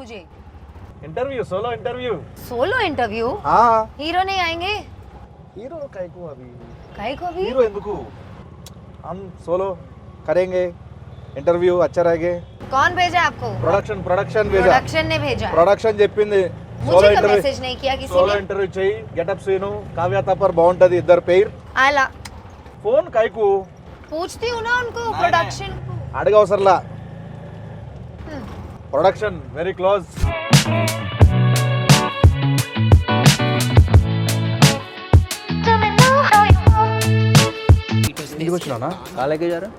मुझे interview solo interview solo interview हाँ hero नहीं आएंगे హీరో కైకు అభి काहे को अभी హీరో ఎందుకు हम सोलो करेंगे ఇంటర్వ్యూ अच्छा रहेंगे कौन भेजा आपको ప్రొడక్షన్ ప్రొడక్షన్ भेजा प्रोडक्शन ने भेजा ప్రొడక్షన్ చెప్పింది సోలో मुझे तो ఇంటర్వ్యూ मैसेज नहीं किया किसी సోలో ने ఇంటర్వ్యూ చెయ్యి గెటప్ సీను కావ్య తప్పర్ బాగుంటది ఇద్దరు పేరు आला ఫోన్ కైకు पूछती हूँ ना उनको प्रोडक्शन అడగవసరలా ప్రొడక్షన్ వెరీ క్లోజ్. ఇంటికి వచ్చినా కాలేకే జారా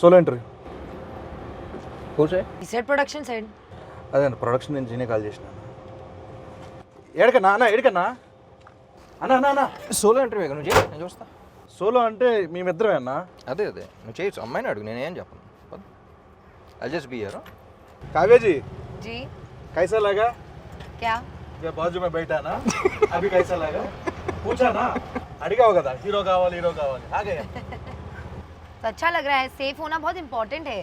సోలో ఇంటర్వ్యూ. కూర్చో ఈ సైడ్ ప్రొడక్షన్ సైడ్ అదే అండి ప్రొడక్షన్ నేను జీనే కాల్ చేసిన ఏడకన్నా? అన్న ఏడకన్నా? అన్న అన్న అన్న. సోలో ఇంటర్వ్యూ నువ్వు చేయి నేను చూస్తా. సోలో అంటే మేమిద్దరమే అన్న. అదే అదే. నువ్వు చేయొచ్చు అమ్మాయిని అడుగు నేనేం చెప్పను. I just be కావ్యజీ जी कैसा लगा क्या मैं बाजू में बैठा ना अभी कैसा लगा पूछा ना అడిగావు కదా హీరో కావాలి హీరో కావాలి ఆగే तो अच्छा लग रहा है सेफ होना बहुत इम्पोर्टेंट है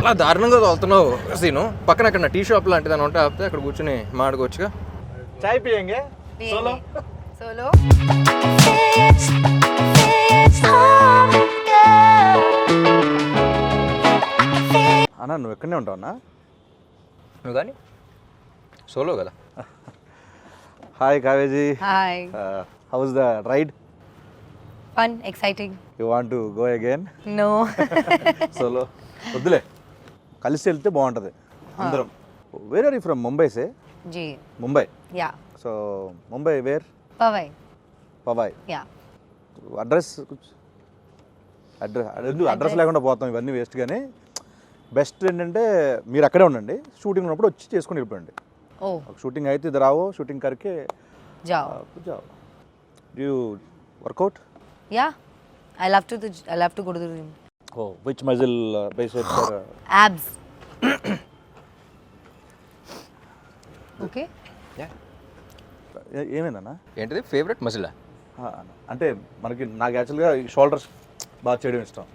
అలా దారుణంగా తోలుతున్నావు సీను పక్కన అక్కడ టీ షాప్ లాంటిది అని ఉంటే ఆపితే అక్కడ కూర్చొని మాడుకోవచ్చుగా చాయ్ పియంగే సోలో సోలో అన్న నువ్వు ఎక్కడనే ఉంటావు అన్నా? నువ్వు కానీ సోలో కదా. Hi కావేజీ hi how's the ride fun exciting you want to go again no solo వద్దులే. కలిసి వెళ్తే బాగుంటుంది. అందరం. Where are you from Mumbai say G Mumbai yeah so Mumbai where Powai. Powai. Yeah. Address address address లేకుండా పోతాం ఇవన్నీ waste కానీ best ఏంటంటే మీరు అక్కడే ఉండండి. షూటింగ్ ఉన్నప్పుడు వచ్చి చేసుకుని వెళ్ళిపోండి. షూటింగ్ అయితే ఇది రావో షూటింగ్ కరికే. జావ్. You. Workout yeah I love to I love to go to gym oh which muscle base for abs okay yeah ఏమైందన్నా? ఏంటిది? ఫేవరెట్ మజిలా? అంటే మనకి నాకు యాక్చువల్గా షోల్డర్స్ బాగా చేయడం ఇష్టం.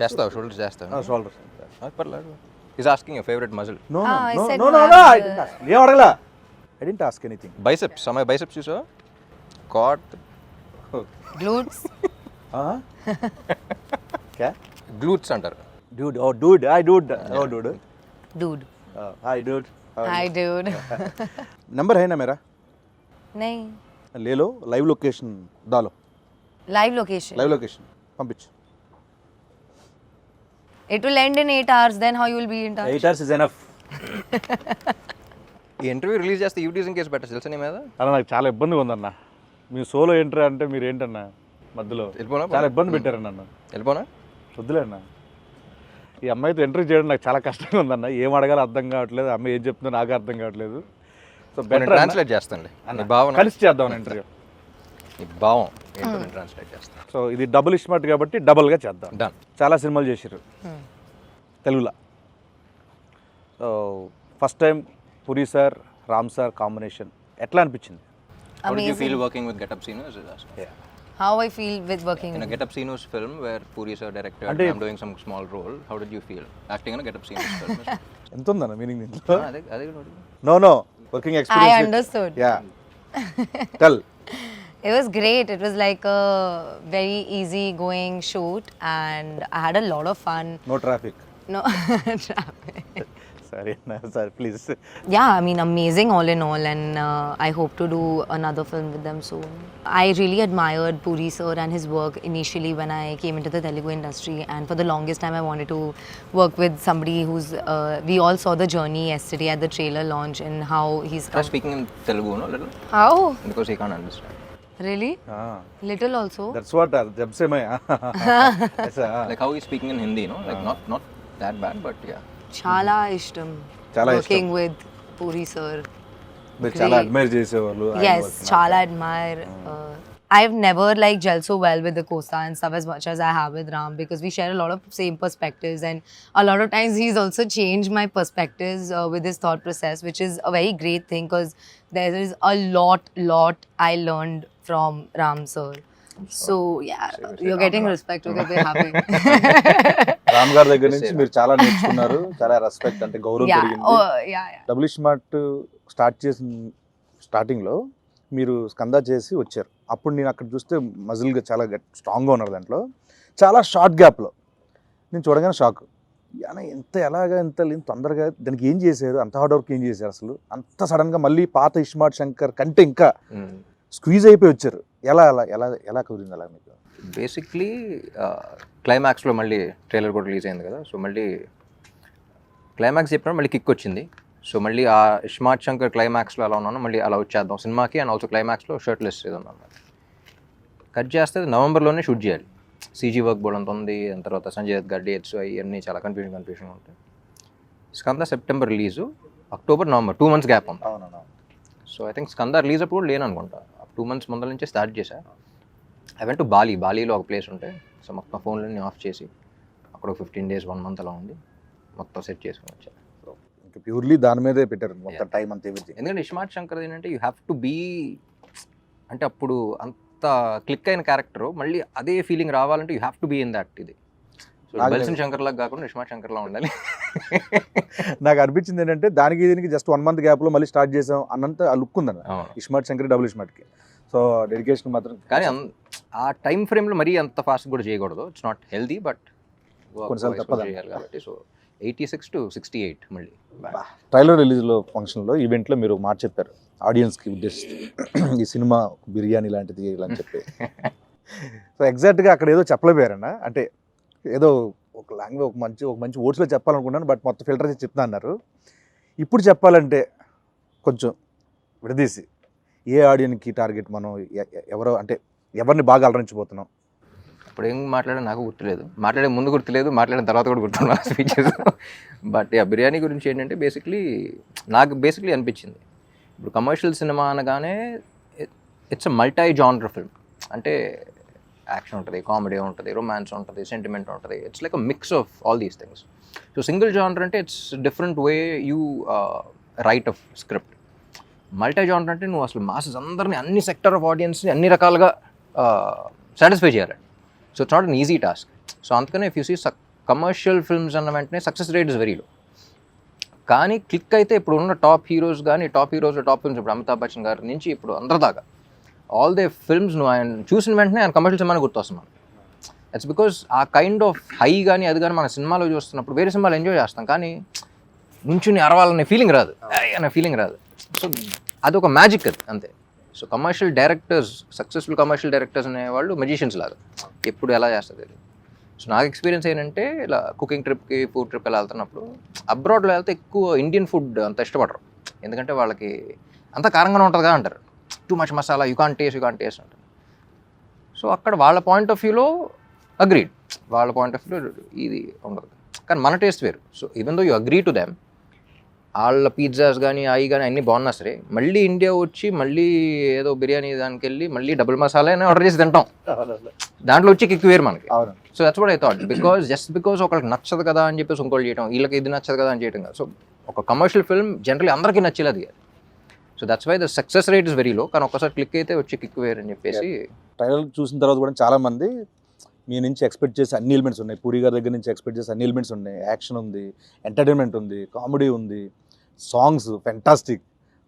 చేస్తావు షోల్డర్ చేస్తావు. షోల్డర్స్ పర్లేదు. Is asking you favourite muscle. No no no no I ask ఏం అడగలా? I didn't ask anything biceps అమ్మాయి బైసెప్స్ చూసావా? కాట్ క్యా గ్లూట్స్ అంటారు. Dude oh dude. Hi dude. Oh dude. Dude. Uh, hi dude. How are hi dude. नहीं ले लो live location डालो live location लाइव लोकेशन పంపించు it will end in 8 hours then how you will be in touch eight hours is enough ఈ interview release చేస్తే యూటీజింగ్ case పెట్టచ్చు తెలుసా నీ మీద అలా నాకు చాలా ఇబ్బందిగా ఉందన్న మీ సోలో ఎంట్రీ అంటే మీరు ఏంటన్నా మధ్యలో వెళ్ళిపోనా? చాలా ఇబ్బంది పెట్టారు నన్ను వెళ్ళిపోనా వద్దులే అన్న ఈ అమ్మాయితో ఎంట్రీ చేయడం నాకు చాలా కష్టంగా ఉందన్న ఏం అడగాలో అర్థం కావట్లేదు అమ్మాయి ఏం చెప్తుందో నాకు అర్థం కావట్లేదు సో బెటర్ ట్రాన్స్లేట్ చేస్తానులే భావన కలిసి చేద్దాం ఇంటర్వ్యూ భావం ట్రాన్స్లేట్ చేస్తాను సో ఇది డబుల్ ఇస్మార్ట్ కాబట్టి డబుల్గా చేద్దాం డన్ చాలా సినిమాలు చేశారు తెలుగులో so first time Puri sir Ram sir combination ఎట్లా అనిపించింది How did you feel amazing working with Get Up Sinos? is asked. how i feel with working In a Get Up Sinos film where Puri sir directed అంటే- and I'm doing some small role, how did you feel acting in a Get Up Sinos film? ఎంత ఉందన్న meaning దీంట్లో Ah, అదే అదే కూడా అడుగు. No working experience. I understood. Yeah. Tell. It was great. It was like a very easy going shoot and I had a lot of fun. No traffic. No traffic. Sorry, sir, please. Yeah, I mean, amazing all in all, and uh, I hope to do another film with them soon. I really admired Puri sir and his work initially when I came into the Telugu industry, and for the longest time, I wanted to work with somebody who's. Uh, we all saw the journey yesterday at the trailer launch and how he's. Come. speaking in Telugu, no, little. How? Because he can't understand. Really? Ah. Little also. That's what. Uh, jab uh, like how he's speaking in Hindi, no, like ah. not not that bad, but yeah. chala ishtam Chala working with puri sir మీరు చాలా Great. Admire చేసేవాళ్ళు yes chala admire uh, i've never like gelled so well with the costa and stuff as much as i have with ram because we share a lot of same perspectives and a lot of times he's also changed my perspectives uh, with his thought process which is a very great thing because there is a lot lot i learned from ram sir So yeah, you're getting respect. Okay, we're happy. Ram గారి దగ్గర నుంచి మీరు చాలా నేర్చుకున్నారు చాలా respect అంటే గౌరవం. పెరిగింది. Oh yeah, yeah. Double smart start చేసిన స్టార్టింగ్లో మీరు స్కందా చేసి వచ్చారు. అప్పుడు నేను అక్కడ చూస్తే మజిల్గా చాలా గట్ స్ట్రాంగ్గా ఉన్నారు దాంట్లో. చాలా షార్ట్ గ్యాప్లో నేను చూడగానే షాక్ ఎంత ఎలాగా ఎంత ఇంత తొందరగా దానికి ఏం చేశారు? అంత హార్డ్ వర్క్ ఏం చేశారు అసలు? అంత సడన్గా మళ్ళీ పాత ఇస్మార్ట్ శంకర్ కంటే ఇంకా స్క్వీజ్ అయిపోయి వచ్చారు. ఎలా అలా ఎలా ఎలా కుదిరింది అలా మీకు? బేసిక్లీ క్లైమాక్స్లో మళ్ళీ ట్రైలర్ కూడా రిలీజ్ అయింది కదా. సో మళ్ళీ క్లైమాక్స్ చెప్పినప్పుడు మళ్ళీ కిక్ వచ్చింది. సో మళ్ళీ ఆ ఇస్మార్ట్ శంకర్ క్లైమాక్స్లో ఎలా ఉన్నానో. మళ్ళీ అలా వచ్చేద్దాం సినిమాకి అండ్ ఆల్సో క్లైమాక్స్లో షర్ట్ లెస్ ఏదో ఉన్నాను కట్ చేస్తే నవంబర్లోనే షూట్ చేయాలి. సీజీ వర్క్ బోర్డ్ అంత ఉంది. దాని తర్వాత సంజయ్ దత్ గారి డేట్స్ అవన్నీ చాలా కన్ఫ్యూజన్ కన్ఫ్యూజన్ ఉంటాయి. Skanda September release October November two months gap ఉంది. So I think Skanda release అప్పుడు లేను అనుకుంటా టూ మంత్స్ ముందర నుంచే స్టార్ట్ చేశా. ఐ వెంట్ టు బాలీ బాలీలో ఒక ప్లేస్ ఉంటే సో మొత్తం ఫోన్లన్నీ ఆఫ్ చేసి అక్కడ ఒక ఫిఫ్టీన్ డేస్ వన్ మంత్ అలా ఉండి మొత్తం సెట్ చేసుకుని వచ్చా. ఇంకా ప్యూర్లీ దాని మీదే పెట్టారు మొత్తం టైం అంతా ఎందుకంటే ఇస్మార్ట్ శంకర్ ఏంటంటే యూ హ్యావ్ టు బీ అంటే అప్పుడు అంత క్లిక్ అయిన క్యారెక్టర్ మళ్ళీ అదే ఫీలింగ్ రావాలంటే you have to be in that ఇది. బల్సన్ శంకర్ లాగా కాకుండా ఇస్మార్ట్ శంకర్ లా ఉండాలి. నాకు అనిపించింది ఏంటంటే దానికి దీనికి జస్ట్ వన్ మంత్ గ్యాప్లో మళ్ళీ స్టార్ట్ చేసాం అన్నంత ఆ లుక్ ఉందన్న. ఇస్మార్ట్ శంకర్ డబుల్ ఇస్మార్ట్కి సో డెడికేషన్ మాత్రం కానీ ఆ టైం ఫ్రేమ్లో మరీ అంత ఫాస్ట్ కూడా చేయకూడదు. ఇట్స్ నాట్ హెల్దీ బట్ కొన్నిసార్లు తప్పదు. కాబట్టి. So eighty six to sixty eight మళ్ళీ ట్రైలర్ రిలీజ్లో ఫంక్షన్లో ఈవెంట్లో మీరు మాట చెప్పారు. ఆడియన్స్కి ఉద్దేశిస్తూ. ఈ సినిమా బిర్యానీ లాంటిది ఇలా అని చెప్పి. సో ఎగ్జాక్ట్గా అక్కడ ఏదో చెప్పలేపోయారన్న అంటే ఏదో ఒక లాంగ్వేజ్ ఒక మంచి ఒక మంచి వర్డ్స్లో చెప్పాలనుకున్నాను బట్ మొత్తం ఫిల్టర్ చేసి చెప్తా అన్నారు. ఇప్పుడు చెప్పాలంటే కొంచెం విడదీసి ఏ ఆడియన్కి టార్గెట్ మనం ఎవరో అంటే ఎవరిని బాగా అలరించిపోతున్నాం ఇప్పుడు ఏం మాట్లాడా నాకు గుర్తులేదు. మాట్లాడే ముందు గుర్తులేదు మాట్లాడిన తర్వాత కూడా గుర్తున్నా స్పీచెస్. బట్ ఆ బిర్యానీ గురించి ఏంటంటే బేసిక్లీ నాకు బేసిక్లీ అనిపించింది. ఇప్పుడు కమర్షియల్ సినిమా అనగానే it's a multi genre film. అంటే యాక్షన్ ఉంటుంది కామెడీ ఉంటుంది రొమాన్స్ ఉంటుంది సెంటిమెంట్ ఉంటుంది. It's like a mix of all these things so single genre అంటే it's different way you write of script multi genre అంటే నువ్వు అసలు మాసెస్ అందరినీ అన్ని సెక్టర్ ఆఫ్ ఆడియన్స్ని అన్ని రకాలుగా సాటిస్ఫై చేయాలండి so it's not an easy task so అందుకనే if you see commercial films అన్న వెంటనే success rate is very low కానీ క్లిక్ అయితే ఇప్పుడు ఉన్న టాప్ హీరోస్ కానీ టాప్ హీరోస్ టాప్ ఫిల్మ్స్ ఇప్పుడు అమితాబ్ బచ్చన్ గారి నుంచి ఇప్పుడు అందరిదాకా ఆల్ దే ఫిల్మ్స్ నువ్వు ఆయన చూసిన వెంటనే ఆయన కమర్షియల్ సినిమాని గుర్తొస్తున్నాను it's because a kind of high కానీ అది కానీ మన సినిమాలో చూస్తున్నప్పుడు వేరే సినిమాలు ఎంజాయ్ చేస్తాం. కానీ నుంచుని అరవాలనే ఫీలింగ్ రాదు. అనే ఫీలింగ్ రాదు. సో అది ఒక మ్యాజిక్ అది అంతే. So commercial directors successful commercial directors అనేవాళ్ళు మెజిషియన్స్ లాగా. ఎప్పుడు ఎలా చేస్తుంది సో నాకు ఎక్స్పీరియన్స్ ఏంటంటే ఇలా కుకింగ్ ట్రిప్కి ఫుడ్ ట్రిప్ ఎలా వెళ్తున్నప్పుడు అబ్రాడ్లో వెళ్తే ఎక్కువ ఇండియన్ ఫుడ్ అంత ఇష్టపడరు. ఎందుకంటే వాళ్ళకి అంత కారంగానే ఉంటుందిగా అంటారు. Too much masala you can taste you can taste అంటారు సో అక్కడ వాళ్ళ పాయింట్ ఆఫ్ వ్యూలో అగ్రీడ్ వాళ్ళ పాయింట్ ఆఫ్ వ్యూలో ఇది ఉండదు. కానీ మన టేస్ట్ వేరు. So even though you agree to them వాళ్ళ పిజ్జాస్ కానీ అవి కానీ అన్నీ బాగున్నా సరే మళ్ళీ ఇండియా వచ్చి మళ్ళీ ఏదో బిర్యానీ దానికి వెళ్ళి మళ్ళీ డబుల్ మసాలా అని ఆర్డర్ చేసి తింటాం. దాంట్లో వచ్చి కిక్ వేరు మనకి. So that's what I thought because just because ఒకరికి నచ్చదు కదా అని చెప్పేసి ఇంకోటి చేయడం వీళ్ళకి ఇది నచ్చదు కదా అని చేయడం కదా. సో ఒక కమర్షియల్ ఫిల్మ్ జనరల్లీ అందరికీ నచ్చేలా అది so that's why the success rate is very low కానీ ఒక్కసారి క్లిక్ అయితే వచ్చి కిక్ వేరు అని చెప్పేసి ట్రైలర్ చూసిన తర్వాత కూడా చాలా మంది మీ నుంచి ఎక్స్పెక్ట్ చేసే అన్ని ఎలిమెంట్స్ ఉన్నాయి. పూరి గారి దగ్గర నుంచి ఎక్స్పెక్ట్ చేసే అన్ని ఎలిమెంట్స్ ఉన్నాయి. యాక్షన్ ఉంది ఎంటర్టైన్మెంట్ ఉంది కామెడీ ఉంది songs fantastic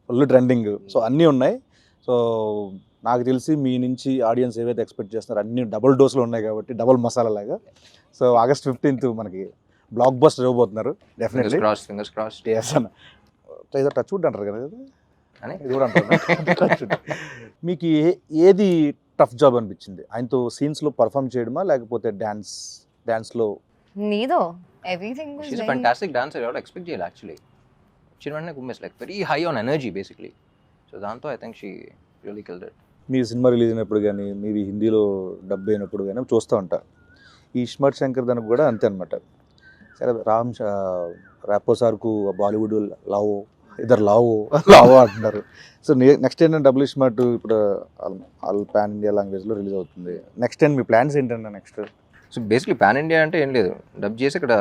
full trending so అన్నీ ఉన్నాయి. సో నాకు తెలిసి మీ నుంచి ఆడియన్స్ ఏవైతే ఎక్స్పెక్ట్ చేస్తున్నారో అన్ని డబుల్ డోస్లో ఉన్నాయి కాబట్టి డబుల్ మసాలా లాగా. సో ఆగస్ట్ ఫిఫ్టీన్త్ మనకి బ్లాక్ బస్టర్ ఇవ్వబోతున్నారు డెఫినెట్లీ క్రాస్ ఫింగర్స్ క్రాస్ ఏదో టచ్ వుడ్ అంటారు కదా? అని. ఇది కూడా అంటారు. మీకు ఏ- ఏది టఫ్ జాబ్ అనిపించింది? ఆయనతో సీన్స్లో పర్ఫామ్ చేయడమా లేకపోతే డ్యాన్స్ డ్యాన్స్లో Neither. Everything was she's fantastic dancer ఎవరు ఎక్స్పెక్ట్ చేయాలి యాక్చువల్లీ వచ్చిన వెంటనే కుమ్మేస్ like very high on energy basically so దాంతో I think she really killed it me cinema release అయినప్పుడు కానీ మీవి హిందీలో డబ్ అయినప్పుడు కానీ చూస్తూ ఉంటా. ఈ ఇస్మార్ట్ శంకర్ దానికి కూడా అంతే అనమాట సరే రామ్ ర్యాపో సార్కు బాలీవుడ్ లవ్ ఇద్దరు లావు లావు అంటున్నారు. సో నెక్స్ట్ ఏంటంటే డబ్ల్యూ స్మార్ట్ ఇప్పుడు ఆల్ పాన్ ఇండియా లాంగ్వేజ్లో రిలీజ్ అవుతుంది. నెక్స్ట్ ఏంటి మీ ప్లాన్స్ ఏంటంటే next so basically pan India అంటే ఏం లేదు. డబ్ చేసి ఇక్కడ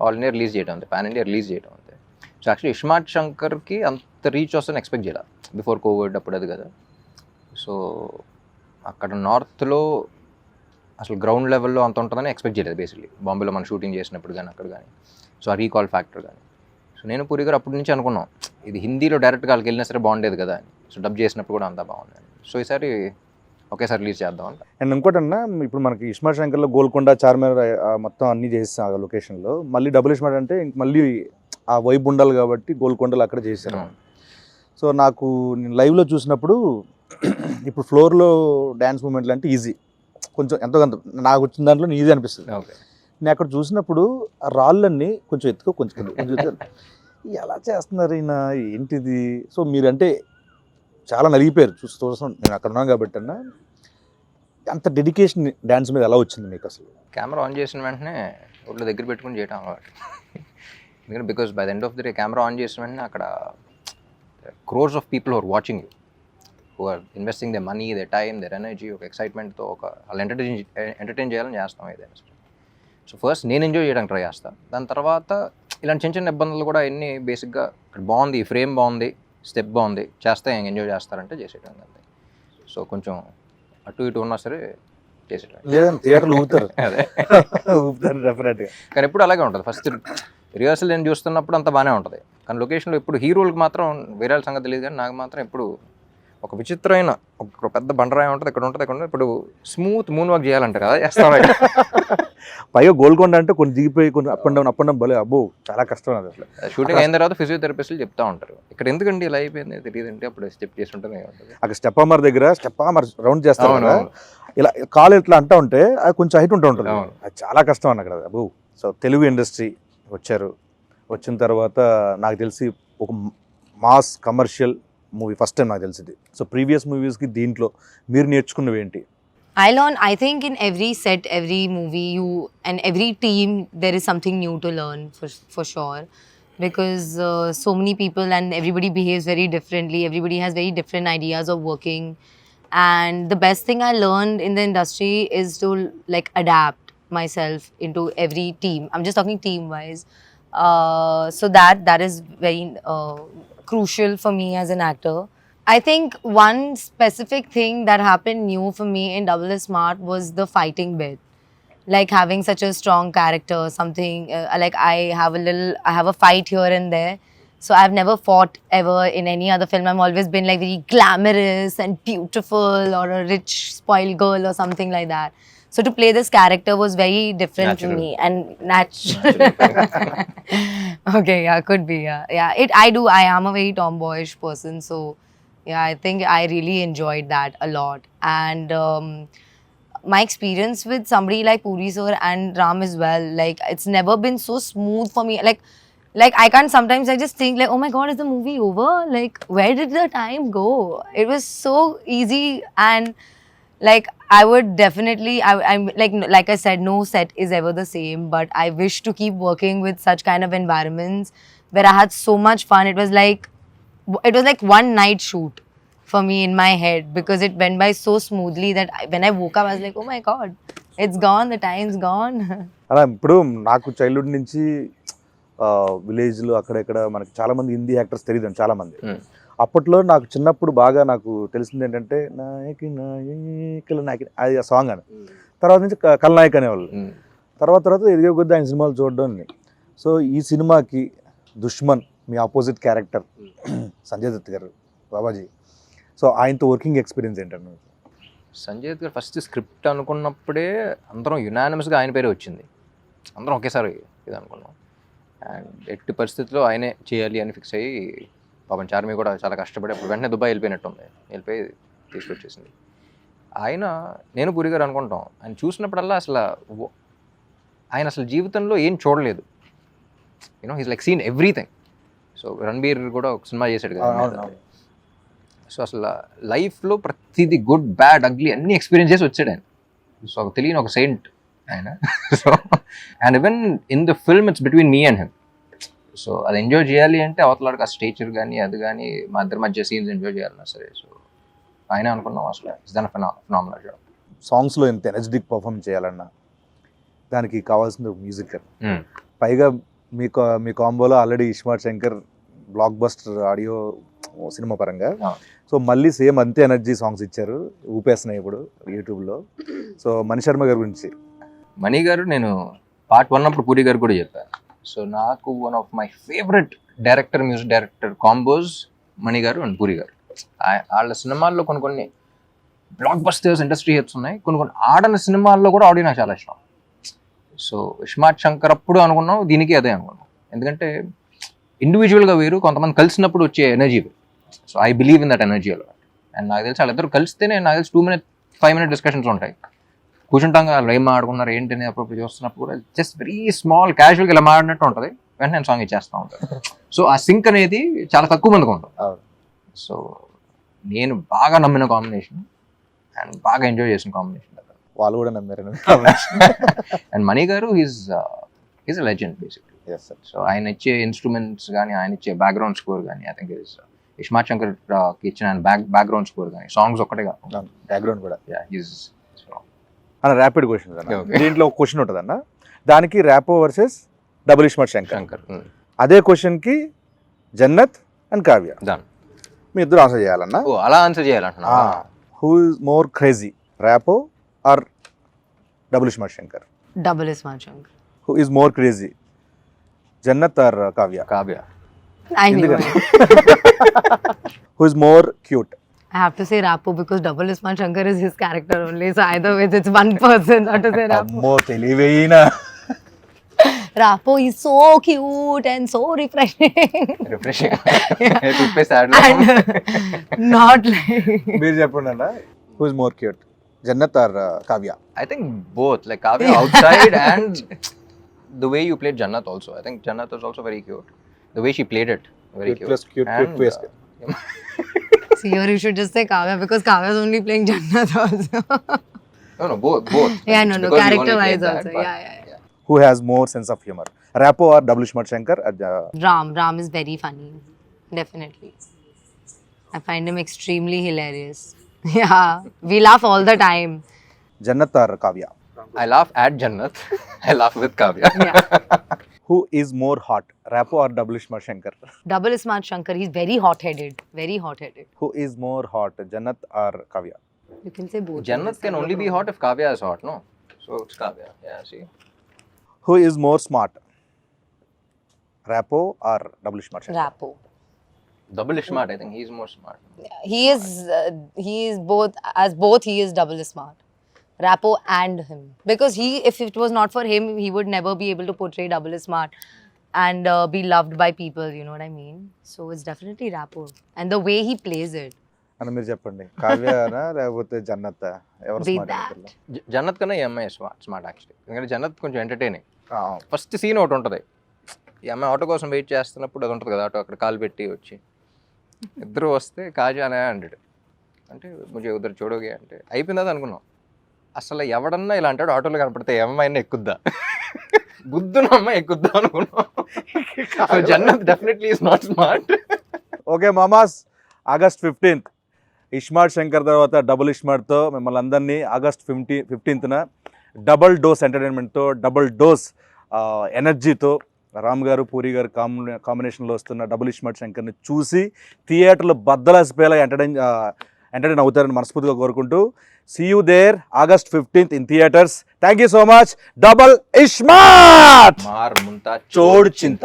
ఆల్ ఇండియా రిలీజ్ చేయడం అంతే. పాన్ ఇండియా రిలీజ్ చేయడం అంతే. సో యాక్చువల్లీ ఇస్మార్ట్ శంకర్కి అంత రీచ్ వస్తుందని ఎక్స్పెక్ట్ చేయాలి. బిఫోర్ కోవిడ్ అప్పుడు అది కదా. సో అక్కడ నార్త్లో అసలు గ్రౌండ్ లెవెల్లో అంత ఉంటుందని ఎక్స్పెక్ట్ చేయలేదు బేసిక్లీ బాంబేలో మనం షూటింగ్ చేసినప్పుడు కానీ అక్కడ కానీ సో ఆ రీకాల్ ఫ్యాక్టర్ కానీ సో నేను పూరి గారు అప్పటి నుంచి అనుకున్నాం ఇది హిందీలో డైరెక్ట్గా వాళ్ళకి వెళ్ళినా సరే బాగుండేది కదా అని. సో డబ్ చేసినప్పుడు కూడా అంతా బాగుంది సో ఈసారి ఒకేసారి రిలీజ్ చేద్దాం అంట. అండ్ ఇంకోటి అన్న ఇప్పుడు మనకి ఇస్మార్ట్ శంకర్లో గోల్కొండ చార్మినార్ మొత్తం అన్ని చేస్తాం ఆ లొకేషన్లో. మళ్ళీ డబుల్ ఇస్మార్ట్ అంటే ఇంక మళ్ళీ ఆ వైబ్ ఉండాలి కాబట్టి గోల్కొండలు అక్కడ చేశారు. అవును. సో నాకు నేను లైవ్లో చూసినప్పుడు ఇప్పుడు ఫ్లోర్లో డ్యాన్స్ మూమెంట్లు అంటే ఈజీ. కొంచెం ఎంతో కొంత నాకు వచ్చిన దాంట్లో ఈజీ అనిపిస్తుంది. ఓకే. నేను అక్కడ చూసినప్పుడు ఆ రాళ్ళన్నీ కొంచెం ఎత్తుకో కొంచెం కొంచెం ఎలా చేస్తున్నారు ఈయన? ఏంటిది? సో మీరంటే చాలా నలిగిపోయారు. చూసి చూస్తాం నేను అక్కడ ఉన్నాను కాబట్టి అన్న అంత డెడికేషన్ డ్యాన్స్ మీద ఎలా వచ్చింది మీకు అసలు? కెమెరా ఆన్ చేసిన వెంటనే ఒళ్ళు దగ్గర పెట్టుకుని చేయటం అలవాటు. ఎందుకంటే because by the end of the day camera on చేసిన వెంటనే అక్కడ crores of people are watching you who are investing the money the time their energy ఒక ఎక్సైట్మెంట్తో ఒక వాళ్ళు ఎంటర్టైన్ ఎంటర్టైన్ చేయాలని చేస్తాం ఏదైనా సరే. సో ఫస్ట్ నేను ఎంజాయ్ చేయడానికి ట్రై చేస్తాను దాని తర్వాత ఇలాంటి చిన్న చిన్న ఇబ్బందులు కూడా ఎన్ని బేసిక్గా ఇక్కడ బాగుంది ఈ ఫ్రేమ్ బాగుంది స్టెప్ బాగుంది చేస్తే ఎంజాయ్ చేస్తారంటే చేసేయడం అంతే. సో కొంచెం అటు ఇటు ఉన్నా సరే చేసేయడం లేదంటే థియేటర్లు ఊపుతారు. అదే. ఊపుతారు డెఫినెట్గా కానీ ఎప్పుడు అలాగే ఉంటుంది. ఫస్ట్ రిహర్సల్ నేను చూస్తున్నప్పుడు అంత బాగానే ఉంటుంది. కానీ లొకేషన్లో ఇప్పుడు హీరోలకు మాత్రం వేరే సంగతి తెలియదు కానీ నాకు మాత్రం ఎప్పుడు ఒక విచిత్రమైన ఒక పెద్ద బండరాయి ఉంటుంది ఇక్కడ ఉంటుంది ఇక్కడ ఇప్పుడు స్మూత్ మూన్ వాక్ చేయాలంటారు కదా చేస్తారా పైగా గోల్కొండ అంటే కొన్ని దిగిపోయి కొన్ని up and down up and down భలే అబ్బో చాలా కష్టం అది అసలు. షూటింగ్ అయిన తర్వాత ఫిజియోథెరపిస్టులు చెప్తా ఉంటారు. ఇక్కడ ఎందుకండి ఇలా అయిపోయింది తెలియదంటే అప్పుడు స్టెప్ చేస్తుంటేనే ఉంటుంది అక్కడ స్టెప్ అమర్ దగ్గర స్టెప్ అమర్ రౌండ్ అవును. ఇలా కాలు ఇట్లా అంటా ఉంటే అది కొంచెం హైట్ ఉంటూ ఉంటుంది. అది చాలా కష్టం అన్న అక్కడ అబ్బో. సో తెలుగు ఇండస్ట్రీ వచ్చారు. వచ్చిన తర్వాత నాకు తెలిసి ఒక mass commercial movie first time నాకు తెలిసింది సో ప్రీవియస్ మూవీస్కి దీంట్లో మీరు నేర్చుకున్నవి ఏంటి I learn, I think, in every set, every movie, you and every team, there is something new to learn for, for sure. Because uh, so many people and everybody behaves very differently, everybody has very different ideas of working. And the best thing I learned in the industry is to like adapt myself into every team. I'm just talking team wise. Uh, so that that is very uh, crucial for me as an actor. I think one specific thing that happened new for me in Double is Smart was the fighting bit. Like having such a strong character, something uh, like I have a little, I have a fight here and there. So I've never fought ever in any other film. I've always been like very glamorous and beautiful or a rich spoiled girl or something like that. So to play this character was very different Natural. for me and natural. okay, yeah, could be. Yeah, yeah. It. I do. I am a very tomboyish person, so yeah, I think I really enjoyed that a lot. And um, my experience with somebody like Puri sir and Ram as well, like it's never been so smooth for me. Like, like I can't sometimes I just think like, oh my god, is the movie over? Like, where did the time go? It was so easy and like I would definitely I, I'm like like I said, no set is ever the same. But I wish to keep working with such kind of environments where I had so much fun. It was like it was like one night shoot for me in my head because it went by so smoothly that I, when I woke up, I was like, oh my god, it's gone. The time's gone. అలా ఇప్పుడు నాకు childhood నుంచి విలేజ్లో అక్కడెక్కడ మనకి చాలా మంది Hindi actors తెలియదు చాలా మంది Hmm. అప్పట్లో నాకు చిన్నప్పుడు బాగా నాకు తెలిసింది ఏంటంటే నాయకి నాయకుల నాయకి అది ఆ సాంగ్ అని తర్వాత నుంచి కల్నాయక్ అనేవాళ్ళు. తర్వాత తర్వాత ఎదిగే కొద్దీ ఆయన సినిమాలు చూడడం సో ఈ సినిమాకి దుష్మన్ మీ ఆపోజిట్ క్యారెక్టర్ సంజయ్ దత్ గారు బాబాజీ. సో ఆయనతో వర్కింగ్ ఎక్స్పీరియన్స్ ఏంటన్నా సంజయ్ దత్ గారు ఫస్ట్ స్క్రిప్ట్ అనుకున్నప్పుడే అందరం యునానిమస్గా ఆయన పేరే వచ్చింది. అందరం ఒకేసారి ఇది అనుకున్నాం. అండ్ ఎట్టి పరిస్థితుల్లో ఆయనే చేయాలి అని ఫిక్స్ అయ్యి పాపం చార్మి కూడా చాలా కష్టపడి అప్పుడు వెంటనే దుబాయ్ వెళ్ళిపోయినట్టుంది. వెళ్ళిపోయి తీసుకొచ్చేసింది. ఆయన నేను పూరి గారు అనుకుంటాం. ఆయన చూసినప్పుడల్లా అసలు ఆయన అసలు జీవితంలో ఏం చూడలేదు. You know he's like seen everything so Ranbir కూడా ఒక సినిమా చేశాడు కదా. సో అసలు లైఫ్లో ప్రతిదీ గుడ్ బ్యాడ్ అగ్లీ అన్ని ఎక్స్పీరియన్స్ చేసి వచ్చాడు ఆయన. సో తెలియని ఒక సెయింట్ ఆయన. So and even in the film it's between me and him so అది ఎంజాయ్ చేయాలి అంటే అవతలాడికి ఆ స్టేచర్ కానీ అది కానీ మా ఇద్దరి మధ్య సీన్స్ ఎంజాయ్ చేయాలన్నా సరే సో ఆయన అనుకున్నాం అసలు. ఇస్ దాని ఫినామినల్ జాబ్ సాంగ్స్లో ఎంత ఎనర్జెటిక్ పర్ఫామ్ చేయాలన్నా దానికి కావాల్సింది మ్యూజిక్ పైగా మీ కా- మీ కాంబోలో already iSmart Shankar blockbuster audio cinema పరంగా. సో మళ్ళీ సేమ్ అంతే ఎనర్జీ సాంగ్స్ ఇచ్చారు ఊపేస్తున్నాయి ఇప్పుడు యూట్యూబ్లో సో మణి శర్మ గారి గురించి. మణి గారు నేను పార్ట్ వన్ అప్పుడు పూరి గారు కూడా చెప్పాను సో నాకు one of my favourite director music director combos Mani గారు అండ్ పూరి గారు. వాళ్ళ సినిమాల్లో కొన్ని కొన్ని బ్లాక్ బస్టర్స్ ఇండస్ట్రీ హెట్స్ ఉన్నాయి. కొన్ని కొన్ని ఆడని సినిమాల్లో కూడా ఆడియో నాకు చాలా ఇష్టం. సో ఇష్మాత్ శంకర్ అప్పుడు అనుకున్నాం దీనికి అదే అనుకున్నాం. ఎందుకంటే ఇండివిజువల్గా వేరు కొంతమంది కలిసినప్పుడు వచ్చే ఎనర్జీ వేరు. So I believe in that energy అలా అండ్ నాకు తెలిసి వాళ్ళిద్దరు కలిస్తేనే నాకు తెలిసి two minute five minute discussions ఉంటాయి. కూర్చుంటాం కదా ఏం మాట్లాడుకున్నారు ఏంటి అని అప్పుడు చూస్తున్నప్పుడు కూడా జస్ట్ వెరీ స్మాల్ క్యాజువల్గా ఇలా మాడినట్టు ఉంటుంది. వెంటనే నేను సాంగ్ ఇచ్చేస్తూ ఉంటాను సో ఆ సింక్ అనేది చాలా తక్కువ మందికి ఉంటుంది. సో నేను బాగా నమ్మిన కాంబినేషన్ అండ్ బాగా ఎంజాయ్ చేసిన కాంబినేషన్ వాళ్ళు కూడా నమ్మారు అండ్ మణి గారు is is a legend basically so ఆయన ఇచ్చే ఇన్స్ట్రుమెంట్స్ కానీ ఆయన ఇచ్చే బ్యాక్గ్రౌండ్ స్కోర్ కానీ I think is iSmart Shankar ఇచ్చిన ఆయన బ్యాక్ బ్యాక్గ్రౌండ్ స్కోర్ కానీ సాంగ్స్ ఒక్కటే కాదు బ్యాక్గ్రౌండ్ కూడా. ఈజ్ అన్న ర్యాపిడ్ క్వశ్చన్ అన్న. దీంట్లో ఒక క్వశ్చన్ ఉంటుంది అన్న దానికి ర్యాపో వర్సెస్ డబుల్ ఇస్మార్ట్ శంకర్ శంకర్ అదే క్వశ్చన్కి జన్నత్ అండ్ కావ్య మీ ఇద్దరు ఆన్సర్ చేయాలన్న? ఓ అలా answer చేయాలంటున్నా. Who is more crazy Rapo or double iSmart Shankar is my chunk. Who is more crazy Jannat or Kavya Kavya. Who is more cute I have to say Rapo because Double is my Shankar is his character only. So either way, it's one person not to say Rapo. అమ్మో తెలివైన Rapo is so cute and so refreshing. Refreshing toothpaste ad and not like. మీరు చెప్పండి అన్న who is more cute Jannat or Kavya I think both, like Kavya outside and the way you played Jannat also. I think Jannat was also very cute. The way she played it, very Cute cute. plus cute, cute And, plus uh, See, or you should just say Kavya because Kavya is only playing Jannat also. no, no, both. both. Yeah, no, no, because character wise that, also. yeah, yeah, yeah. who has more sense of humor Rapo or W. Shankar? Uh, Ram, Ram is very funny. Definitely. I find him extremely hilarious. Yeah, we laugh all the time. Jannat or Kavya? I laugh at Jannat. I laugh with Kavya. Yeah who is more hot, Rapo or Double Smart Shankar? Double Smart Shankar. He's very hot-headed. Very hot-headed. Who is more hot, Jannat or Kavya? You can say both. Jannat can only be hot if Kavya is hot, no? So it's Kavya. Yeah, see. Who is more smart, Rapo or Double Smart Shankar? Rapo. Double smart. I think he's more smart. Yeah, he is. Uh, he is both as both. He is double smart. Rapo and him. Because he, if it was not for him, he would never be able to portray double smart and uh, be loved by people, you know what I mean? So it's definitely Rapo. And the way he plays it. అని మీరు చెప్పండి కావ్యనా లేకపోతే జన్నత్ ఎవరు Be that. Jannat కన్నా ఈ అమ్మాయి smart smart actually ఎందుకంటే జన్నత్ కొంచెం ఎంటర్టైనింగ్ ఫస్ట్ సీన్ ఒకటి ఉంటుంది ఈ అమ్మాయి ఆటో కోసం వెయిట్ చేస్తున్నప్పుడు అది ఉంటుంది కదా ఆటో అక్కడ కాలు పెట్టి వచ్చి ఇద్దరు వస్తే కాజానే అంటాడు అంటే ముజే ఉద్దరు చూడోగే అంటే అయిపోయిందా అనుకున్నాం అసలు ఎవడన్నా ఇలా అంటాడు ఆటోలో కనపడితే ఏ అమ్మాయినా ఎక్కుద్దా? బుద్ధున అమ్మాయి ఎక్కుద్దా అనుకున్నాం. Jannat definitely is not smart okay మామాస్ August fifteenth iSmart Shankar తర్వాత డబుల్ ఇస్మార్ట్తో మిమ్మల్ని అందరినీ ఆగస్ట్ ఫిఫ్టీ ఫిఫ్టీన్త్న డబుల్ డోస్ ఎంటర్టైన్మెంట్తో డబుల్ డోస్ ఎనర్జీతో రామ్ గారు పూరి గారు కాంబినే కాంబినేషన్లో వస్తున్న డబుల్ ఇస్మార్ట్ శంకర్ని చూసి థియేటర్లో బద్దలాసిపోయేలా ఎంటర్టైన్ ఎంటర్టైన్ అవుతారని మనస్ఫూర్తిగా కోరుకుంటూ see you there August fifteenth in theatres thank you so much double iSmart మార్ ముంతా చోడు చింత